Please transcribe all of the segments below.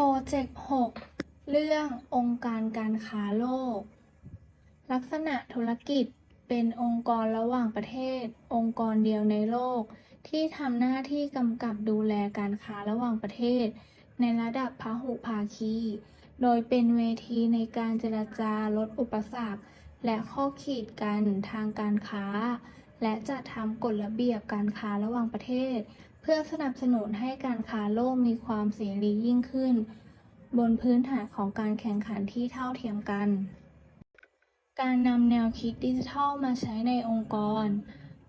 โปรเจกต์ 6 เรื่ององค์การการค้าโลก ลักษณะธุรกิจเป็นองค์กรระหว่างประเทศ องค์กรเดียวในโลก ที่ทำหน้าที่กำกับดูแลการค้าระหว่างประเทศ ในระดับพหุภาคี โดยเป็นเวทีในการเจรจาลดอุปสรรค และข้อขีดกันทางการค้า และจัดทำกฎระเบียบการค้าระหว่างประเทศ เพื่อสนับสนุนให้การค้าโลกมีความเสรียิ่งขึ้น บนพื้นฐานของการแข่งขันที่เท่าเทียมกัน การนำแนวคิดดิจิทัลมาใช้ในองค์กร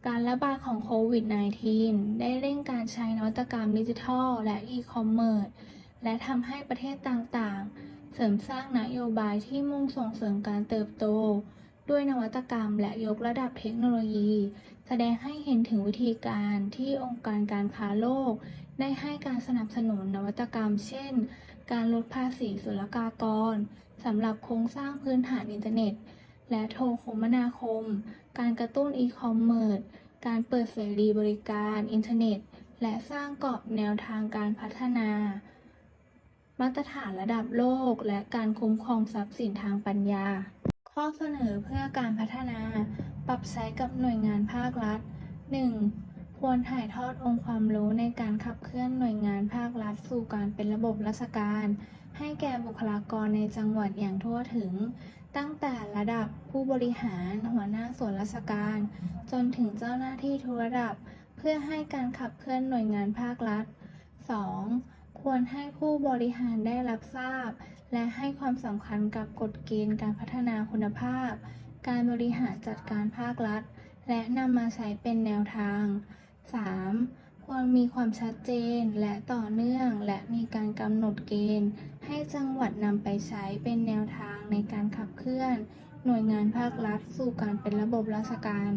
การระบาดของโควิด -19 ได้เร่งการใช้นวัตกรรมดิจิทัล และอีคอมเมิร์ซและทำให้ประเทศต่างๆ เสริมสร้างนโยบายที่มุ่งส่งเสริมการเติบโต ด้วยนวัตกรรมและยกระดับเทคโนโลยี แสดงให้เห็นถึงวิธีการที่องค์การการค้าโลก ได้ให้การสนับสนุนนวัตกรรม เช่น การลดภาษีศุลกากรสำหรับโครงสร้างพื้นฐานอินเทอร์เน็ต และโทรคมนาคม การกระตุ้นอีคอมเมิร์ซการเปิดเสรีบริการอินเทอร์เน็ต และสร้างกรอบแนวทางการพัฒนา มาตรฐานระดับโลก และการคุ้มครองทรัพย์สินทางปัญญา ข้อเสนอเพื่อการพัฒนา ปรับใช้กับหน่วยงานภาครัฐ 1. ควรถ่ายทอดองค์ความรู้ในการขับเคลื่อนหน่วยงานภาครัฐ สู่การเป็นระบบราชการ ให้แก่บุคลากรในจังหวัดอย่างทั่วถึง ตั้งแต่ระดับผู้บริหารหัวหน้าส่วนราชการ จนถึงเจ้าหน้าที่ทุกระดับ เพื่อให้การขับเคลื่อนหน่วยงานภาครัฐ 2. ควรให้ผู้บริหารได้รับทราบ และให้ความสำคัญกับกฎเกณฑ์การพัฒนาคุณภาพ การบริหารจัดการภาครัฐ และนำมาใช้เป็นแนวทาง 3. ควรมีความชัดเจนและต่อเนื่อง และมีการกำหนดเกณฑ์ ให้จังหวัดนำไปใช้เป็นแนวทางในการขับเคลื่อน หน่วยงานภาครัฐ สู่การเป็นระบบราชการ